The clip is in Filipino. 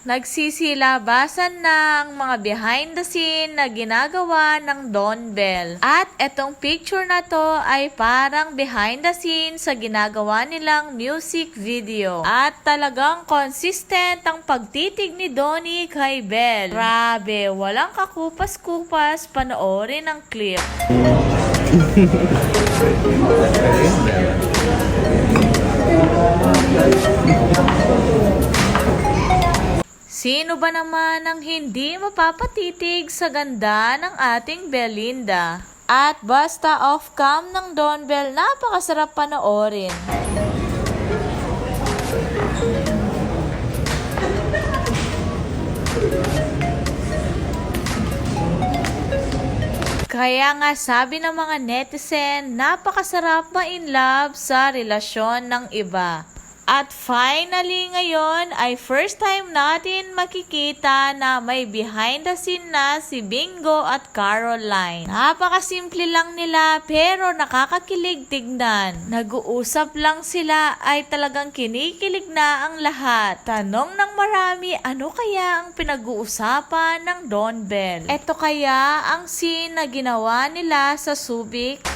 nagsisilabasan na ang mga behind the scene na ginagawa ng Don Bell. At etong picture na to ay parang behind the scene sa ginagawa nilang music video. At talagang consistent ang pagtitig ni Donnie kay Bell. Grabe, walang kakupas-kupas panoorin ang clip. Sino ba naman ang hindi mapapatitig sa ganda ng ating Belinda? At basta off-cam ng Don Bell, napakasarap panoorin. Kaya nga sabi ng mga netizen, napakasarap ma-in love sa relasyon ng iba. At finally ngayon ay first time natin makikita na may behind the scene na si Bingo at Caroline. Napakasimple lang nila pero nakakakilig tignan. Nag-uusap lang sila ay talagang kinikilig na ang lahat. Tanong ng marami ano kaya ang pinag-uusapan ng Don Bell? Ito kaya ang scene na ginawa nila sa Subic?